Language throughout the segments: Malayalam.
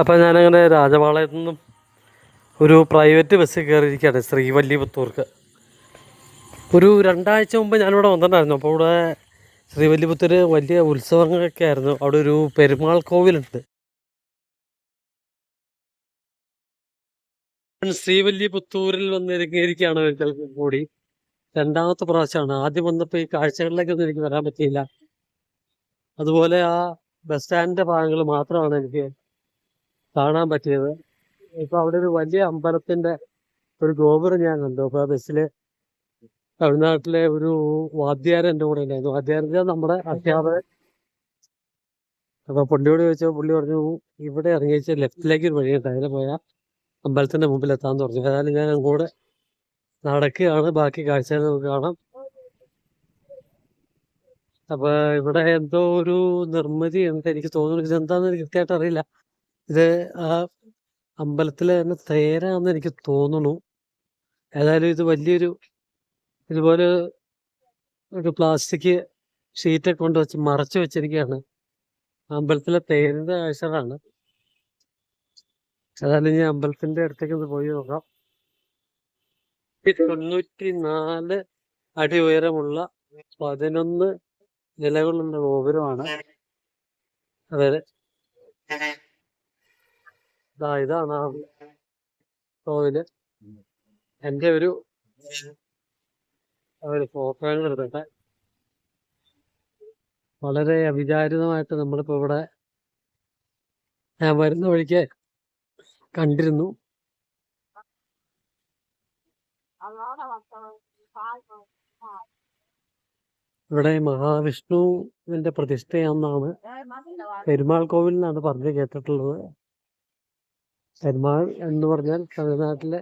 അപ്പോൾ ഞാനങ്ങനെ രാജപാളയത്തു നിന്നും ഒരു പ്രൈവറ്റ് ബസ്സിൽ കയറിയിരിക്കുകയാണ് ശ്രീവല്ലിപുത്തൂർക്ക്. ഒരു രണ്ടാഴ്ച മുമ്പ് ഞാനിവിടെ വന്നിട്ടുണ്ടായിരുന്നു. അപ്പോൾ ഇവിടെ ശ്രീവല്ലിപുത്തൂർ വലിയ ഉത്സവങ്ങളൊക്കെ ആയിരുന്നു. അവിടെ ഒരു പെരുമാൾ കോവിലുണ്ട്. ശ്രീവല്ലിപുത്തൂരിൽ വന്നിരിക്കുകയാണ് ഒരിക്കൽ കൂടി. രണ്ടാമത്തെ പ്രാവശ്യമാണ്. ആദ്യം വന്നപ്പോൾ ഈ കാഴ്ചകളിലേക്കൊന്നും എനിക്ക് വരാൻ പറ്റിയില്ല. അതുപോലെ ആ ബസ് സ്റ്റാൻഡിന്റെ ഭാഗങ്ങൾ മാത്രമാണ് എനിക്ക് കാണാൻ പറ്റിയത്. ഇപ്പൊ അവിടെ ഒരു വലിയ അമ്പലത്തിന്റെ ഒരു ഗോപുരം ഞാൻ കണ്ടു. അപ്പൊ ബസ്സിൽ തമിഴ്നാട്ടിലെ ഒരു വാദ്യാരൻ എന്റെ കൂടെ ഉണ്ടായിരുന്നു. വാദ്യാരൻ നമ്മുടെ അധ്യാപകൻ അപ്പൊ പുള്ളിയോട് ചോദിച്ചപ്പോൾ പുള്ളി പറഞ്ഞു ഇവിടെ ഇറങ്ങിച്ച് ലെഫ്റ്റിലേക്ക് ഒരു വഴിയുണ്ട്. അതിനെ പോയാൽ അമ്പലത്തിന്റെ മുമ്പിൽ എത്താന്ന് പറഞ്ഞു. ഏതായാലും ഞാൻ അങ്ങോട്ട് നടക്കുകയാണ്. ബാക്കി കാഴ്ചകൾ നമുക്ക് കാണാം. അപ്പൊ ഇവിടെ എന്തോ ഒരു നിർമ്മിതി എന്താ എനിക്ക് തോന്നുന്നു. ഇതെന്താന്ന് എനിക്ക് കൃത്യമായിട്ട് അറിയില്ല. ഇത് ആ അമ്പലത്തിലെ തന്നെ തേരാന്ന് എനിക്ക് തോന്നുന്നു ഏതായാലും ഇത് വലിയൊരു ഇതുപോലെ ഒരു പ്ലാസ്റ്റിക് ഷീറ്റൊക്കെ കൊണ്ട് വെച്ച് മറച്ചു വെച്ചിരിക്കുകയാണ് അമ്പലത്തിലെ തേരിന്റെ കാഴ്ചകളാണ് ഏതായാലും ഞാൻ അമ്പലത്തിന്റെ അടുത്തേക്ക് ഒന്ന് പോയി നോക്കാം. തൊണ്ണൂറ്റി നാല് അടി ഉയരമുള്ള പതിനൊന്ന് നിലകളുള്ള ഗോപുരമാണ്. അതായത് ഇതാണ് ആ കോവിൽ എന്റെ ഒരു ഒരു ഫോട്ടോകൾ എടുത്തിട്ട്. വളരെ അവിചാരിതമായിട്ട് നമ്മളിപ്പോ ഇവിടെ ഞാൻ വരുന്ന വഴിക്ക് കണ്ടിരുന്നു. ഇവിടെ മഹാവിഷ്ണുവിന്റെ പ്രതിഷ്ഠയാണെന്നാണ് പെരുമാൾ കോവിൽ എന്നാണ് പറഞ്ഞു കേട്ടിട്ടുള്ളത്. പെരുമാൾ എന്ന് പറഞ്ഞാൽ തമിഴ്നാട്ടിലെ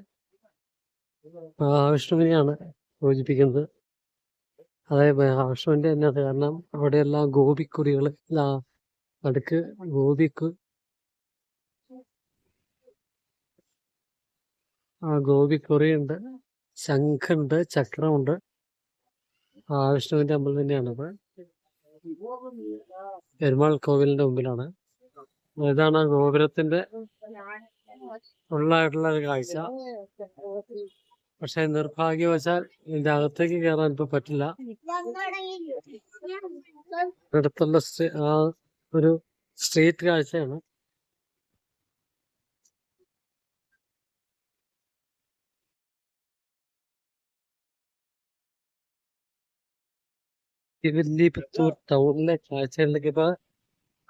മഹാവിഷ്ണുവിനെയാണ് സൂചിപ്പിക്കുന്നത്. അതായത് മഹാവിഷ്ണുവിന്റെ തന്നെ അത് കാരണം അവിടെയെല്ലാം ഗോപിക്കുറികൾ നടുക്ക് ഗോപിക്ക് ആ ഗോപിക്കുറിയുണ്ട് ശംഖുണ്ട് ചക്രമുണ്ട്. മഹാവിഷ്ണുവിന്റെ അമ്പലം തന്നെയാണ് ഇത് പെരുമാൾ കോവിലിന്റെ മുമ്പിലാണ്. ഇതാണ് ആ ഉള്ളായിട്ടുള്ള ഒരു കാഴ്ച. പക്ഷെ നിർഭാഗ്യവശാൽ ഇതിന്റെ അകത്തേക്ക് കയറാൻ ഇപ്പൊ പറ്റില്ല. അടുത്തുള്ള ആ ഒരു സ്ട്രീറ്റ് കാഴ്ചയാണ്. തിരുവല്ലിപുത്തൂർ ടൗണിലെ കാഴ്ചകളിലേക്ക് ഇപ്പൊ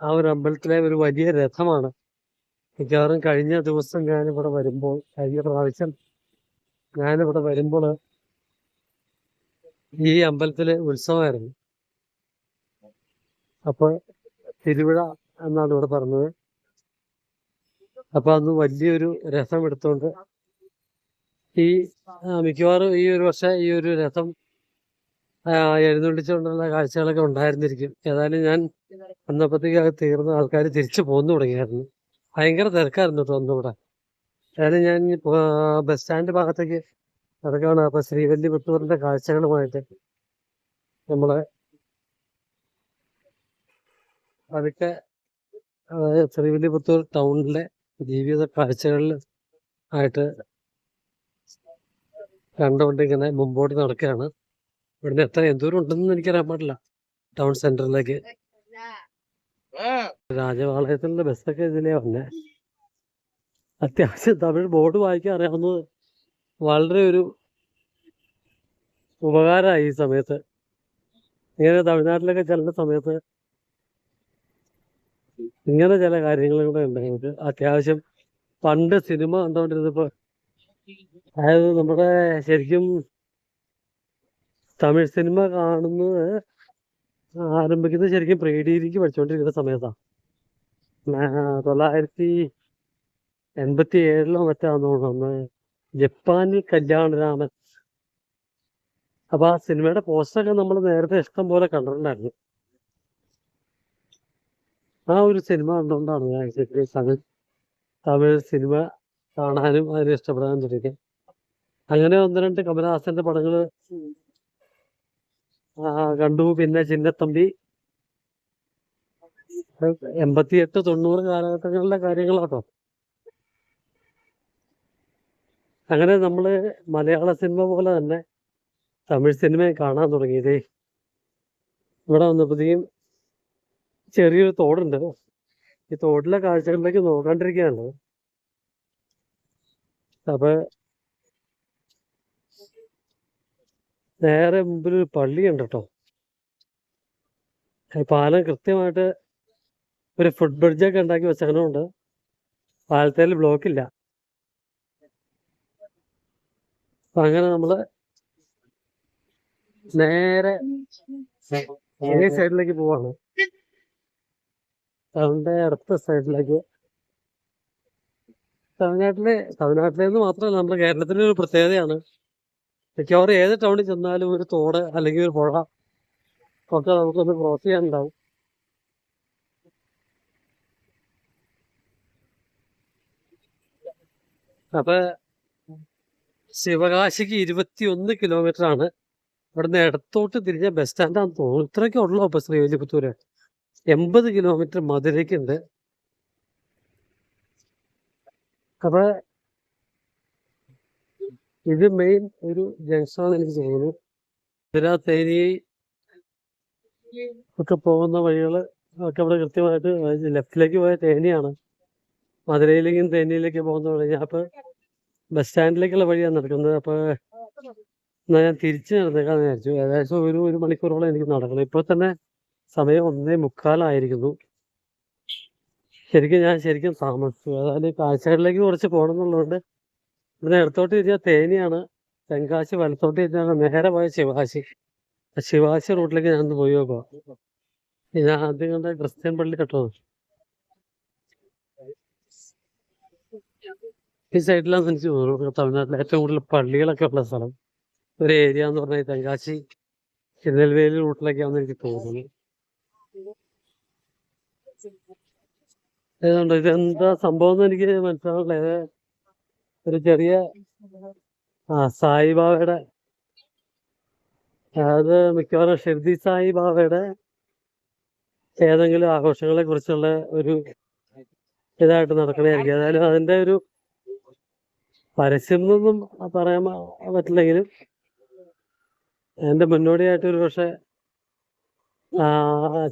ആ ഒരു അമ്പലത്തിലെ ഒരു വലിയ രഥമാണ്. മിക്കവാറും കഴിഞ്ഞ ദിവസം ഞാനിവിടെ വരുമ്പോൾ കഴിഞ്ഞ പ്രാവശ്യം ഞാനിവിടെ വരുമ്പോൾ ഈ അമ്പലത്തിലെ ഉത്സവമായിരുന്നു. അപ്പോൾ തിരുവിഴ എന്നാണ് ഇവിടെ പറഞ്ഞത്. അപ്പോൾ അന്ന് വലിയൊരു രഥം എടുത്തുകൊണ്ട് ഈ മിക്കവാറും ഈ ഒരു വർഷം ഈ ഒരു രഥം എഴുന്നള്ളിച്ചുകൊണ്ടുള്ള കാഴ്ചകളൊക്കെ ഉണ്ടായിരുന്നിരിക്കും. ഏതായാലും ഞാൻ വന്നപ്പോഴത്തേക്ക് തീർന്ന ആൾക്കാർ തിരിച്ചു പോന്നു തുടങ്ങിയായിരുന്നു. ഭയങ്കര തിരക്കായിരുന്നു തോന്നുന്നു ഏതായാലും ഞാൻ ബസ് സ്റ്റാൻഡ് ഭാഗത്തേക്ക് നടക്കുകയാണ് അപ്പൊ ശ്രീവല്ലിപുത്തൂരിന്റെ കാഴ്ചകളുമായിട്ട് നമ്മളെ അതൊക്കെ അതായത് ശ്രീവല്ലിപുത്തൂർ ടൗണിലെ ജീവിത കാഴ്ചകളിൽ ആയിട്ട് കണ്ടുകൊണ്ട് ഇങ്ങനെ മുമ്പോട്ട് നടക്കുകയാണ്. ഇവിടുന്ന് എത്ര എന്തോരം ഉണ്ടെന്ന് എനിക്കറിയാൻ പാടില്ല. ടൗൺ സെന്ററിലേക്ക്. രാജപാളയത്തിലുള്ള ബസ്സൊക്കെ ഇതിലേ വന്നേ. അത്യാവശ്യം തമിഴ് ബോർഡ് വായിക്കാൻ അറിയാവുന്നത് വളരെ ഒരു ഉപകാരമായി ഈ സമയത്ത്. ഇങ്ങനെ തമിഴ്നാട്ടിലൊക്കെ ചെല്ലുന്ന സമയത്ത് ഇങ്ങനെ ചില കാര്യങ്ങളും കൂടെ ഉണ്ട്. നമുക്ക് അത്യാവശ്യം പണ്ട് സിനിമ കണ്ടോണ്ടിരുന്നപ്പോ അതായത് നമ്മുടെ ശരിക്കും തമിഴ് സിനിമ കാണുന്നത് ആരംഭിക്കുന്നത് ശരിക്കും പ്രീ ഡിഗ്രിക്ക് പഠിച്ചുകൊണ്ടിരിക്കുന്ന സമയത്താണ് തൊള്ളായിരത്തി എൺപത്തി ഏഴിലോ മറ്റാന്ന് തോന്നുന്നു. ജപ്പാനിൽ കല്യാണരാമൻ അപ്പൊ ആ സിനിമയുടെ പോസ്റ്ററൊക്കെ നമ്മൾ നേരത്തെ ഇഷ്ടം പോലെ കണ്ടിട്ടുണ്ടായിരുന്നു. ആ ഒരു സിനിമ കണ്ടുകൊണ്ടാണ് ഞാൻ ആക്ച്വലി തമിഴ് തമിഴ് സിനിമ കാണാനും അതിനെ ഇഷ്ടപ്പെടാനും തുടങ്ങിയത്. അങ്ങനെ ഒന്ന് രണ്ട് കമലഹാസന്റെ പടങ്ങൾ ആ, കണ്ടു. പിന്നെ ചിന്നത്തമ്പി. എൺപത്തിയെട്ട് തൊണ്ണൂറ് കാലഘട്ടങ്ങളിലെ കാര്യങ്ങളാട്ടോ. അങ്ങനെ നമ്മൾ മലയാള സിനിമ പോലെ തന്നെ തമിഴ് സിനിമയെ കാണാൻ തുടങ്ങിയതേ. ഇവിടെ വന്നപ്പോഴത്തേക്കും ചെറിയൊരു തോടുണ്ട്. ഈ തോട്ടിലെ കാഴ്ചകളിലേക്ക് നോക്കാണ്ടിരിക്കുകയാണ്. അപ്പൊ നേരെ മുമ്പിൽ ഒരു പള്ളിയുണ്ട് കേട്ടോ പാലം കൃത്യമായിട്ട് ഒരു ഫുട് ബ്രിഡ്ജൊക്കെ ഉണ്ടാക്കി വെച്ചങ്ങനുണ്ട് പാലത്തേൽ ബ്ലോക്കില്ല അപ്പൊ അങ്ങനെ നമ്മൾ നേരെ ഏ സൈഡിലേക്ക് പോവാണ്. ടൗണിന്റെ അടുത്ത സൈഡിലേക്ക്. തമിഴ്നാട്ടിലെ തമിഴ്നാട്ടിലെ നിന്ന് മാത്രമല്ല നമ്മുടെ കേരളത്തിലെ ഒരു പ്രത്യേകതയാണ്. മിക്കവാറും ഏത് ടൗണിൽ ചെന്നാലും ഒരു തോട് അല്ലെങ്കിൽ ഒരു പുഴ ഒക്കെ നമുക്കൊന്ന് ക്രോസ് ചെയ്യാനുണ്ടാവും. അപ്പൊ ശിവകാശിക്ക് ഇരുപത്തി ഒന്ന് കിലോമീറ്റർ ആണ്. ഇവിടുന്ന് ഇടത്തോട്ട് തിരിഞ്ഞ ബസ് സ്റ്റാൻഡാന്ന് തോന്നുന്നു. ഇത്രയൊക്കെ ഉള്ളൂ അപ്പൊ ശ്രീവില്ലിപുത്തൂര്. എൺപത് കിലോമീറ്റർ മധുരയ്ക്കുണ്ട് അപ്പൊ ഇത് മെയിൻ ഒരു ജംഗ്ഷനാണെന്ന് എനിക്ക് തോന്നുന്നു. മധുര തേനി ഒക്കെ പോകുന്ന വഴികൾ ഒക്കെ ഇവിടെ കൃത്യമായിട്ട് ലെഫ്റ്റിലേക്ക് പോയ തേനിയാണ്. മധുരയിലേക്കും തേനിയിലേക്കും പോകുന്ന വഴി. ഞാൻ ഇപ്പൊ ബസ് സ്റ്റാൻഡിലേക്കുള്ള വഴിയാണ് നടക്കുന്നത്. അപ്പൊ എന്നാ ഞാൻ തിരിച്ചു നടന്നേക്കാന്ന് വിചാരിച്ചു. ഏകദേശം ഒരു ഒരു മണിക്കൂറോളം എനിക്ക് നടക്കണം. ഇപ്പോൾ തന്നെ സമയം ഒന്നേ മുക്കാലായിരിക്കുന്നു. ശരിക്കും ഞാൻ ശരിക്കും താമസിച്ചു. അതായത് കാഴ്ചകളിലേക്ക് കുറച്ച് പോകണം എന്നുള്ളതുകൊണ്ട് ഇവിടെ ഇടത്തോട്ട് തിരിഞ്ഞാൽ തേനിയാണ്. തെങ്കാശി വലത്തോട്ട് തിരിഞ്ഞാൽ നേരെ പോയ ശിവാശി ആ ശിവാശി റൂട്ടിലേക്ക് ഞാൻ പോയി നോക്കാം. ഞാൻ ആദ്യം കണ്ട ക്രിസ്ത്യൻ പള്ളി കേട്ടോ. ഈ സൈഡിലാണ് എനിക്ക് തോന്നുന്നു തമിഴ്നാട്ടിലെ ഏറ്റവും കൂടുതൽ പള്ളികളൊക്കെ ഉള്ള സ്ഥലം. ഒരു ഏരിയ എന്ന് പറഞ്ഞാൽ തെങ്കാശി തിരുനെൽവേലി റൂട്ടിലേക്കാണെന്ന് എനിക്ക് തോന്നുന്നു ഏതാണ്ട് ഇതെന്താ സംഭവം എന്ന് എനിക്ക് മനസ്സിലാവില്ല ഇത് ഒരു ചെറിയ ആ സായിബാബയുടെ അത് മിക്കവാറും ഷിർദി സായിബാബയുടെ ഏതെങ്കിലും ആഘോഷങ്ങളെ കുറിച്ചുള്ള ഒരു ഇതായിട്ട് നടക്കണമായിരിക്കും ഏതായാലും അതിന്റെ ഒരു പരസ്യം എന്നൊന്നും പറയാൻ പറ്റില്ലെങ്കിലും അതിന്റെ മുന്നോടിയായിട്ട് ഒരു പക്ഷെ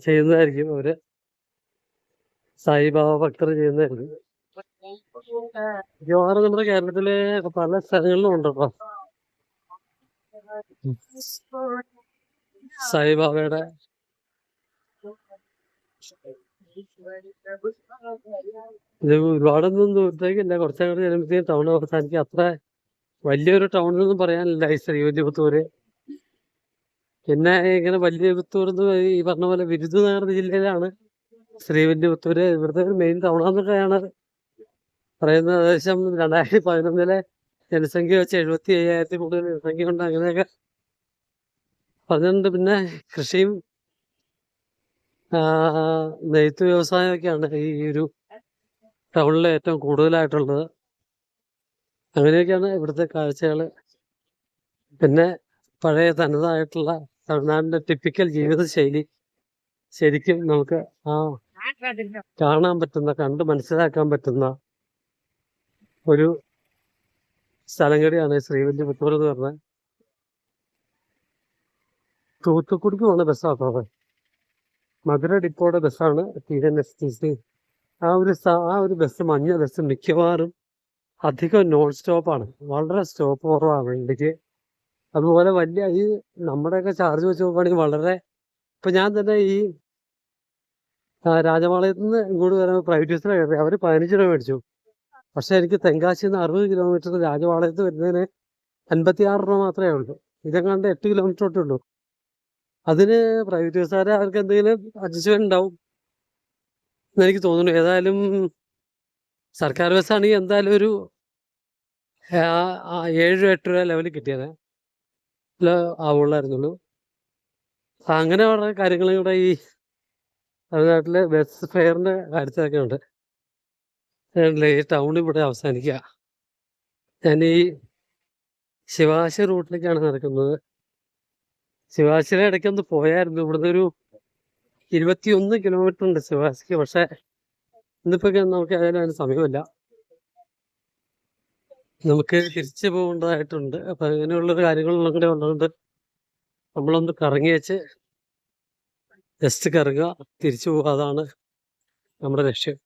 ചെയ്യുന്നതായിരിക്കും അവർ. സായിബാബ ഭക്തർ ചെയ്യുന്നതായിരിക്കും. മിക്കവാറും നമ്മുടെ കേരളത്തിലെ പല സ്ഥലങ്ങളിലും ഉണ്ട് സായിബാബയുടെ ഒരുപാടൊന്നും ദൂരത്തേക്കില്ല കുറച്ചങ്ങോട്ട് ചെല്ലുമ്പോഴത്തേക്കും ടൗൺ അവസാനിക്കും. അത്ര വലിയൊരു ടൗൺ എന്നൊന്നും പറയാനില്ല ഈ ശ്രീവല്ലിപുത്തൂര് പിന്നെ ഇങ്ങനെ വല്യപുത്തൂർ എന്ന് ഈ പറഞ്ഞ പോലെ വിരുദുനഗർ ജില്ലയിലാണ് ശ്രീവല്ലിപുത്തൂര് ഇവിടുത്തെ ഒരു മെയിൻ ടൗണാന്നൊക്കെയാണ് പറയുന്നത് ഏകദേശം രണ്ടായിരത്തി പതിനൊന്നിലെ ജനസംഖ്യ വെച്ച് എഴുപത്തി അയ്യായിരത്തി കൂടുതൽ ജനസംഖ്യ ഉണ്ട്. അങ്ങനെയൊക്കെ പറഞ്ഞിട്ടുണ്ട്. പിന്നെ കൃഷിയും നെയ്ത്ത് നെയ്ത്ത് വ്യവസായമൊക്കെയാണ് ഈ ഒരു ടൗണിൽ ഏറ്റവും കൂടുതലായിട്ടുള്ളത്. അങ്ങനെയൊക്കെയാണ് ഇവിടുത്തെ കാഴ്ചകൾ പിന്നെ പഴയ തനതായിട്ടുള്ള തമിഴ്നാടിന്റെ ടിപ്പിക്കൽ ജീവിത ശൈലി ശരിക്കും നമുക്ക് ആ കാണാൻ പറ്റുന്ന കണ്ട് മനസ്സിലാക്കാൻ പറ്റുന്ന ഒരു സ്ഥലം കൂടിയാണ് ശ്രീവല്ലി പുത്തൂർ എന്ന് പറഞ്ഞ തൂത്തുക്കുടിക്ക് പോകുന്ന ബസ്സാട്ടോ മധുര ഡിപ്പോയുടെ ബസ്സാണ് T N S T C ആ ഒരു ആ ഒരു ബസ് മഞ്ഞ ബസ് മിക്കവാറും അധികം നോൺ സ്റ്റോപ്പാണ് വളരെ സ്റ്റോപ്പ് കുറവാണ് വണ്ടിക്ക്. അതുപോലെ വലിയ ഈ നമ്മുടെയൊക്കെ ചാർജ് വെച്ച് നോക്കുകയാണെങ്കിൽ വളരെ ഇപ്പൊ ഞാൻ തന്നെ ഈ രാജപാളയത്ത് നിന്ന് ഇങ്ങോട്ട് വരാൻ പ്രൈവറ്റ് ബസ്സിലാണ് കയറി അവർ പതിനഞ്ച് രൂപ മേടിച്ചു. പക്ഷെ എനിക്ക് തെങ്കാശിയിൽ നിന്ന് അറുപത് കിലോമീറ്റർ രാജപാളയത്ത് വരുന്നതിന് അൻപത്തി ആറ് രൂപ മാത്രമേ ഉള്ളൂ. ഇതെങ്ങാണ്ട് എട്ട് കിലോമീറ്റർ തൊട്ടേ ഉള്ളൂ. അതിന് പ്രൈവറ്റ് ബസ്സുകാരെ അവർക്ക് എന്തെങ്കിലും അഡ്ജസ്റ്റ്മെന്റ് ഉണ്ടാവും എന്ന് എനിക്ക് തോന്നുന്നു. ഏതായാലും സർക്കാർ ബസ്സാണെങ്കിൽ എന്തായാലും ഒരു ഏഴ് എട്ട് രൂപ ലെവലിൽ കിട്ടിയത് ആവുള്ളായിരുന്നുള്ളൂ. അങ്ങനെ വളരെ കാര്യങ്ങളും കൂടെ ഈ തമിഴ്നാട്ടിലെ ബസ് ഫെയറിന്റെ കാര്യത്തിലൊക്കെ ഉണ്ട്. ഈ ടൗൺ ഇവിടെ അവസാനിക്കുക ഞാൻ ഈ ശിവാശി റൂട്ടിലേക്കാണ് നടക്കുന്നത്. ശിവാശിയിലെ ഇടയ്ക്കൊന്ന് പോയായിരുന്നു. ഇവിടുന്ന് ഒരു ഇരുപത്തിയൊന്ന് കിലോമീറ്റർ ഉണ്ട് ശിവാശിക്ക്. പക്ഷെ ഇന്നിപ്പോ നമുക്ക് ഏതായാലും സമയമില്ല. നമുക്ക് തിരിച്ചു പോകേണ്ടതായിട്ടുണ്ട്. അപ്പൊ അങ്ങനെയുള്ള കാര്യങ്ങളെല്ലാം കൂടെ ഉള്ളതുകൊണ്ട് നമ്മളൊന്ന് കറങ്ങി വെച്ച് ജസ്റ്റ് കറങ്ങുക. തിരിച്ചു പോവുക. അതാണ് നമ്മുടെ ലക്ഷ്യം.